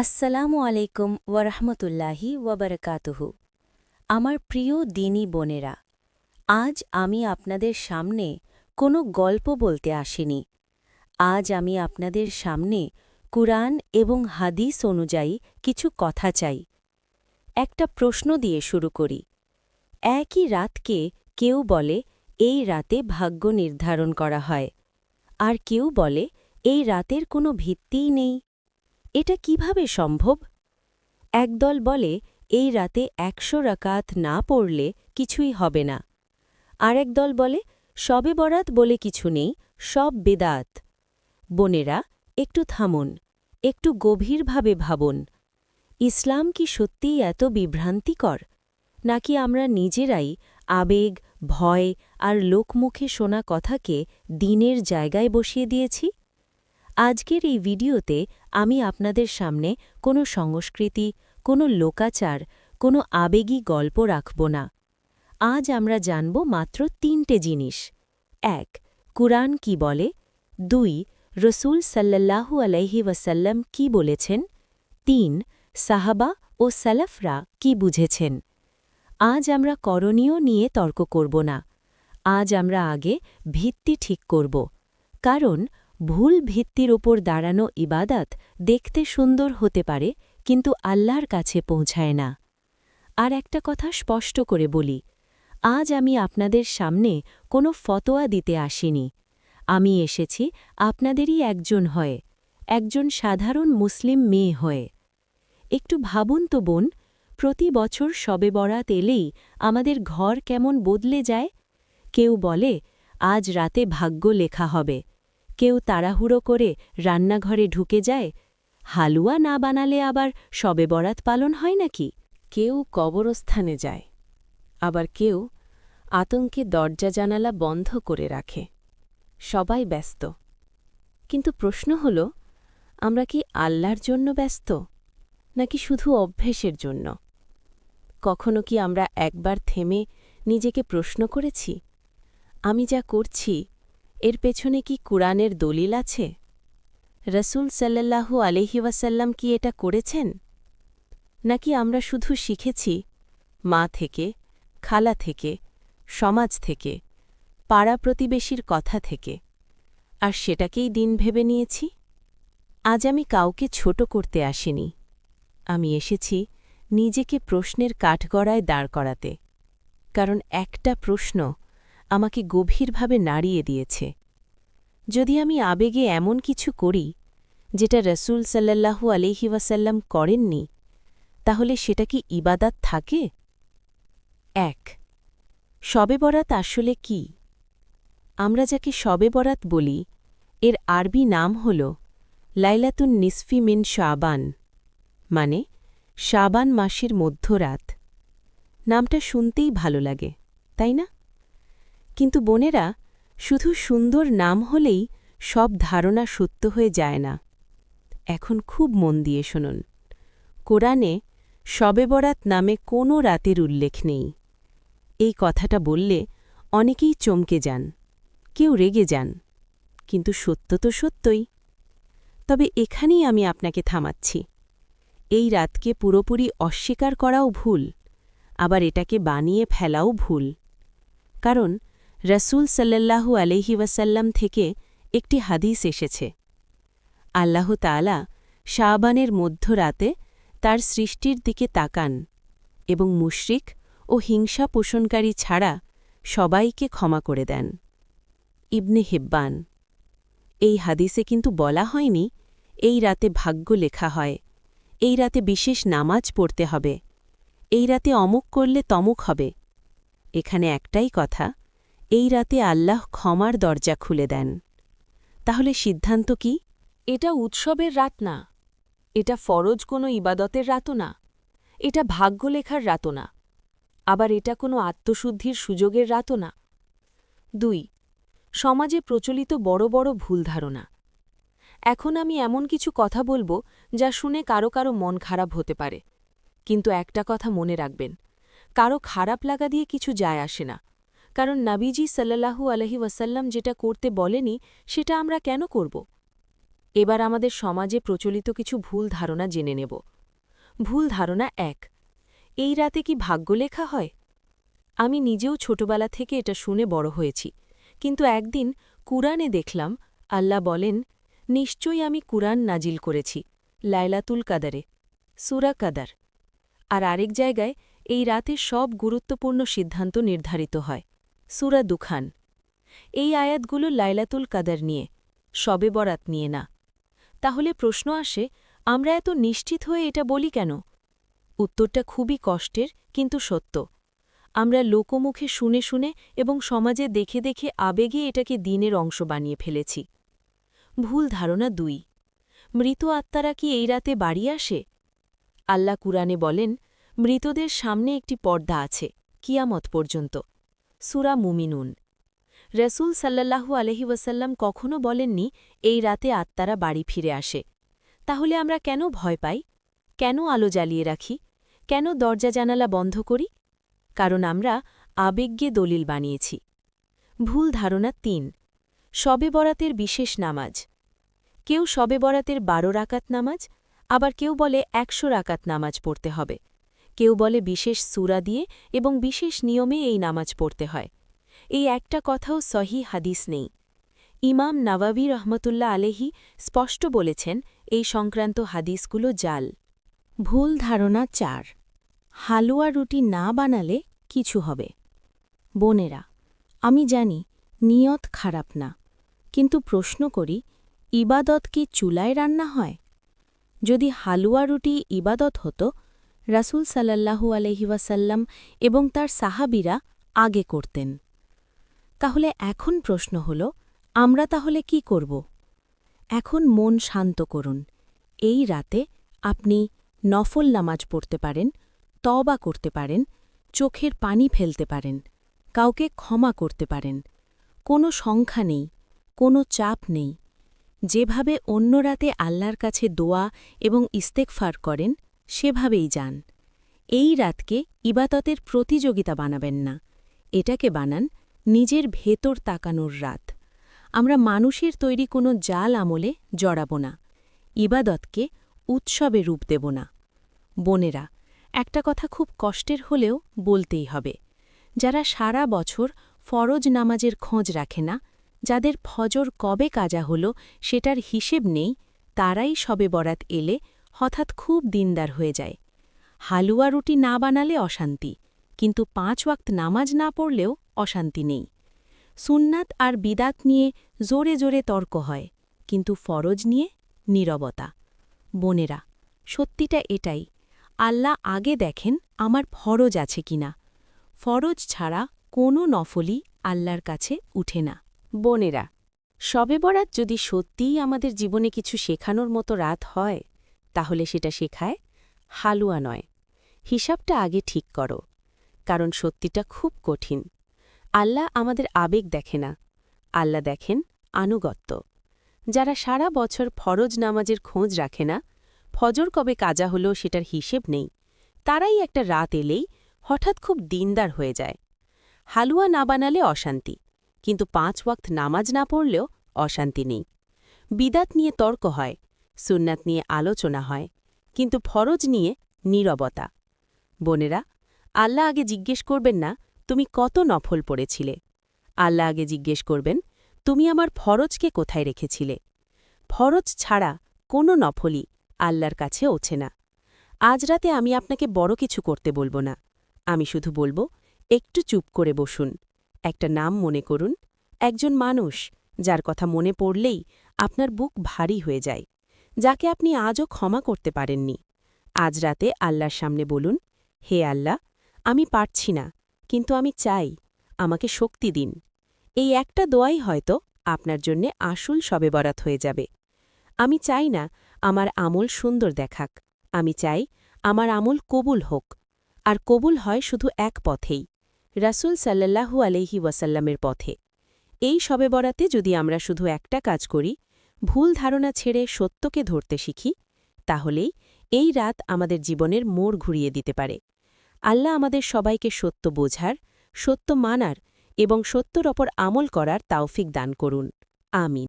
আসসালামু আলাইকুম ওয়ারহমতুল্লাহি ওয়াবারকাতুহু। আমার প্রিয় দিনী বোনেরা, আজ আমি আপনাদের সামনে কোনো গল্প বলতে আসিনি। আজ আমি আপনাদের সামনে কুরআন এবং হাদিস অনুযায়ী কিছু কথা চাই। একটা প্রশ্ন দিয়ে শুরু করি। একই রাতকে কেউ বলে, এই রাতে ভাগ্য নির্ধারণ করা হয়। আর কেউ বলে, এই রাতের কোনো ভিত্তিই নেই। এটা কীভাবে সম্ভব? একদল বলে, এই রাতে একশো রাকাত না পড়লে কিছুই হবে না। আরেক দল বলে, সবে বরাত বলে কিছু নেই, সব বেদাত। বোনেরা, একটু থামুন, একটু গভীরভাবে ভাবুন। ইসলাম কি সত্যিই এত বিভ্রান্তিকর? নাকি আমরা নিজেরাই আবেগ, ভয় আর লোকমুখে শোনা কথাকে দিনের জায়গায় বসিয়ে দিয়েছি? আজকের এই ভিডিওতে আমি আপনাদের সামনে কোনো সংস্কৃতি, কোনো লোকাচার, কোনো আবেগী গল্প রাখব না। আজ আমরা জানব মাত্র তিনটে জিনিস। এক, কুরআন কি বলে? দুই, রসুল সাল্লাল্লাহু আলাইহি ওয়াসাল্লাম কি বলেছেন? তিন, সাহাবা ও সালাফরা কি বুঝেছেন? আজ আমরা করণীয় নিয়ে তর্ক করব না। আজ আমরা আগে ভিত্তি ঠিক করব। কারণ ভুল ভিত্তির ওপর দাঁড়ানো ইবাদাত দেখতে সুন্দর হতে পারে, কিন্তু আল্লাহর কাছে পৌঁছায় না। আর একটা কথা স্পষ্ট করে বলি, আজ আমি আপনাদের সামনে কোনো ফতোয়া দিতে আসিনি। আমি এসেছি আপনাদেরই একজন হয়ে, একজন সাধারণ মুসলিম মেয়ে হয়ে। একটু ভাবুন তো বোন, প্রতি বছর সবে বরাত এলেই আমাদের ঘর কেমন বদলে যায়? কেউ বলে, আজ রাতে ভাগ্য লেখা হবে। কেউ তাড়াহুড়ো করে রান্নাঘরে ঢুকে যায়, হালুয়া না বানালে আবার সবে বরাত পালন হয় নাকি? কেউ কবরস্থানে যায়, আবার কেউ আতঙ্কে দরজা জানালা বন্ধ করে রাখে, সবাই ব্যস্ত। কিন্তু প্রশ্ন হল, আমরা কি আল্লাহর জন্য ব্যস্ত, নাকি শুধু অভ্যেসের জন্য? কখনো কি আমরা একবার থেমে নিজেকে প্রশ্ন করেছি, আমি যা করছি এর পেছনে কি কুরআনের দলিল আছে? রসুল সাল্লাল্লাহু আলহি ওয়াসাল্লাম কি এটা করেছেন? নাকি আমরা শুধু শিখেছি, মা থেকে, খালা থেকে, সমাজ থেকে, পাড়া প্রতিবেশীর কথা থেকে, আর সেটাকেই দিন ভেবে নিয়েছি? আজ আমি কাউকে ছোট করতে আসিনি। আমি এসেছি নিজেকে প্রশ্নের কাঠগড়ায় দাঁড় করাতে। কারণ একটা প্রশ্ন আমাকে গভীরভাবে নাড়িয়ে দিয়েছে। যদি আমি আবেগে এমন কিছু করি, যেটা রসুল সাল্লাল্লাহু আলিহি ওয়াসাল্লাম করেননি, তাহলে সেটা কি ইবাদাত থাকে? এক, শবে বরাত আসলে কি? আমরা যাকে শবে বরাত বলি, এর আরবি নাম হল লাইলাতুন নিসফি মিন শাবান মানে শাবান মাসের মধ্যরাত। নামটা শুনতেই ভালো লাগে, তাই না? কিন্তু বোনেরা, শুধু সুন্দর নাম হলেই সব ধারণা সত্য হয়ে যায় না। এখন খুব মন দিয়ে শুনুন। কোরআনে শবে বরাত নামে কোনো রাতের উল্লেখ নেই। এই কথাটা বললে অনেকেই চমকে যান, কেউ রেগে যান, কিন্তু সত্য তো সত্যই। তবে এখানেই আমি আপনাকে থামাচ্ছি। এই রাতকে পুরোপুরি অস্বীকার করাও ভুল, আবার এটাকে বানিয়ে ফেলাও ভুল। কারণ রসুল সাল্লাল্লাহু আলহি ওয়াসাল্লাম থেকে একটি হাদিস এসেছে। আল্লাহ তালা শাহবানের মধ্যরাতে তার সৃষ্টির দিকে তাকান এবং মুশরিক ও হিংসা পোষণকারী ছাড়া সবাইকে ক্ষমা করে দেন। ইবনে হিব্বান, এই হাদিসে কিন্তু বলা হয়নি, এই রাতে ভাগ্য লেখা হয়, এই রাতে বিশেষ নামাজ পড়তে হবে, এই রাতে অমুক করলে তমুক হবে। এখানে একটাই কথা এই রাতে আল্লাহ ক্ষমার দরজা খুলে দেন। তাহলে সিদ্ধান্ত কি? এটা উৎসবের রাত না। এটা ফরজ কোনো ইবাদতের রাতও না। এটা ভাগ্য লেখার রাতও না। আবার এটা কোনো আত্মশুদ্ধির সুযোগের রাতও না। দুই, সমাজে প্রচলিত বড় বড় ভুল ধারণা। এখন আমি এমন কিছু কথা বলব যা শুনে কারও কারও মন খারাপ হতে পারে। কিন্তু একটা কথা মনে রাখবেন, কারও খারাপ লাগা দিয়ে কিছু যায় আসে না। কারণ নাবিজি সাল্লাহু আলহি ওয়াসাল্লাম যেটা করতে বলেনি, সেটা আমরা কেন করব? এবার আমাদের সমাজে প্রচলিত কিছু ভুল ধারণা জেনে নেব। ভুল ধারণা এক, এই রাতে কি ভাগ্য লেখা হয়? আমি নিজেও ছোটবেলা থেকে এটা শুনে বড় হয়েছি, কিন্তু একদিন কুরআনে দেখলাম আল্লাহ বলেন, নিশ্চয়ই আমি কুরআন নাজিল করেছি, লাইলাতুল কাদারে, সুরা কাদার। আর আরেক জায়গায়, এই রাতে সব গুরুত্বপূর্ণ সিদ্ধান্ত নির্ধারিত হয়। সুরা দুখান। এই আয়াতগুলো লাইলাতুল কাদার নিয়ে, সবে বরাত নিয়ে না। তাহলে প্রশ্ন আসে, আমরা এত নিশ্চিত হয়ে এটা বলি কেন? উত্তরটা খুবই কষ্টের, কিন্তু সত্য। আমরা লোকমুখে শুনে শুনে এবং সমাজে দেখে দেখে আবেগে এটাকে দিনের অংশ বানিয়ে ফেলেছি। ভুল ধারণা দুই। মৃত আত্মারা কি এই রাতে বাড়ি আসে? আল্লাহ কুরআনে বলেন, মৃতদের সামনে একটি পর্দা আছে, কিয়ামত পর্যন্ত। সুরা মুমিনুন। রসুল সাল্লাল্লাহু আলহি ওয়াসাল্লাম কখনও বলেননি, এই রাতে আত্মারা বাড়ি ফিরে আসে। তাহলে আমরা কেন ভয় পাই? কেন আলো জ্বালিয়ে রাখি? কেন দরজা জানালা বন্ধ করি? কারণ আমরা আবেগ্যে দলিল বানিয়েছি। ভুল ধারণা তিন, শবে বরাতের বিশেষ নামাজ। কেউ শবে বরাতের বারো রাকাত নামাজ, আবার কেউ বলে একশো রাকাত নামাজ পড়তে হবে। কেউ বলে বিশেষ সুরা দিয়ে এবং বিশেষ নিয়মে এই নামাজ পড়তে হয়। এই একটা কথাও সহি হাদিস নেই। ইমাম নওয়াবি রহমতুল্লাহ আলেহি স্পষ্ট বলেছেন, এই সংক্রান্ত হাদিসগুলো জাল। ভুল ধারণা চার। হালুয়া রুটি না বানালে কিছু হবে। বোনেরা, আমি জানি নিয়ত খারাপ না, কিন্তু প্রশ্ন করি, ইবাদত কি চুলায় রান্না হয়? যদি হালুয়া রুটি ইবাদত হতো রাসূল সাল্লাল্লাহু আলহিওয়াসাল্লাম এবং তার সাহাবিরা আগে করতেন। তাহলে এখন প্রশ্ন হল, আমরা তাহলে কি করব? এখন মন শান্ত করুন। এই রাতে আপনি নফল নামাজ পড়তে পারেন তবা করতে পারেন, চোখের পানি ফেলতে পারেন, কাউকে ক্ষমা করতে পারেন। কোনো সংখ্যা নেই, কোনো চাপ নেই। যেভাবে অন্য রাতে আল্লাহর কাছে দোয়া এবং ইস্তেকফার করেন সেভাবেই যান। এই রাতকে ইবাততের প্রতিযোগিতা বানাবেন না। এটাকে বানান নিজের ভেতর তাকানোর রাত। আমরা মানুষের তৈরি কোনো জাল আমলে জড়াব না। ইবাদতকে উৎসবে রূপ দেব না। বোনেরা, একটা কথা খুব কষ্টের হলেও বলতেই হবে। যারা সারা বছর ফরজ নামাজের খোঁজ রাখে না, যাদের ফজর কবে কাজা হল সেটার হিসেব নেই, তারাই সবে বরাত এলে হঠাৎ খুব দিনদার হয়ে যায়। হালুয়া রুটি না বানালে অশান্তি, কিন্তু পাঁচ ওয়াক্ত নামাজ না পড়লেও অশান্তি নেই। সুন্নাত আর বিদাত নিয়ে জোরে জোরে তর্ক হয়, কিন্তু ফরজ নিয়ে নীরবতা। বোনেরা, সত্যিটা এটাই, আল্লাহ আগে দেখেন আমার ফরজ আছে কিনা ফরজ ছাড়া কোনো নফলই আল্লাহর কাছে উঠে না। বোনেরা শবে বরাত যদি সত্যিই আমাদের জীবনে কিছু শেখানোর মতো রাত হয় তাহলে সেটা শেখায়, হালুয়া নয়। হিসাবটা আগে ঠিক করো, কারণ সত্যিটা খুব কঠিন। আল্লাহ আমাদের আবেগ দেখে না, আল্লাহ দেখেন আনুগত্য। যারা সারা বছর ফরজ নামাজের খোঁজ রাখে না, ফজর কবে কাজা হলো সেটার হিসেব নেই। তারাই একটা রাত এলেই হঠাৎ খুব দিনদার হয়ে যায়। হালুয়া না বানালে অশান্তি, কিন্তু পাঁচ ওয়াক্ত নামাজ না পড়লেও অশান্তি নেই। বিদাত নিয়ে তর্ক হয় সুন্নাত নিয়ে আলোচনা হয়, কিন্তু ফরজ নিয়ে নীরবতা। বোনেরা, আল্লাহ আগে জিজ্ঞেস করবেন না, তুমি কত নফল পড়েছিলে। আল্লাহ আগে জিজ্ঞেস করবেন, তুমি আমার ফরজকে কোথায় রেখেছিলে? ফরজ ছাড়া কোনো নফলই আল্লাহর কাছে ওছে না। আজ রাতে আমি আপনাকে বড় কিছু করতে বলব না। আমি শুধু বলব, একটু চুপ করে বসুন। একটা নাম মনে করুন। একজন মানুষ যার কথা মনে পড়লেই আপনার বুক ভারী হয়ে যায়। যাকে আপনি আজও ক্ষমা করতে পারেননি। আজ রাতে আল্লাহর সামনে বলুন, হে আল্লাহ, আমি পারছি না, কিন্তু আমি চাই, আমাকে শক্তি দিন। এই একটা দোয়াই হয়তো আপনার জন্যে আসল সবে বরাত হয়ে যাবে। আমি চাই না আমার আমল সুন্দর দেখাক, আমি চাই আমার আমল কবুল হোক। আর কবুল হয় শুধু এক পথেই, রাসুল সাল্লাল্লাহু আলহি ওয়াসাল্লামের পথে। এই সবে বরাতে যদি আমরা শুধু একটা কাজ করি ভুল ধারণা ছেড়ে সত্যকে ধরতে শিখি, তাহলেই এই রাত আমাদের জীবনের মোড় ঘুরিয়ে দিতে পারে। আল্লাহ আমাদের সবাইকে সত্য বোঝার, সত্য মানার এবং সত্যর ওপর আমল করার তাওফিক দান করুন। আমিন।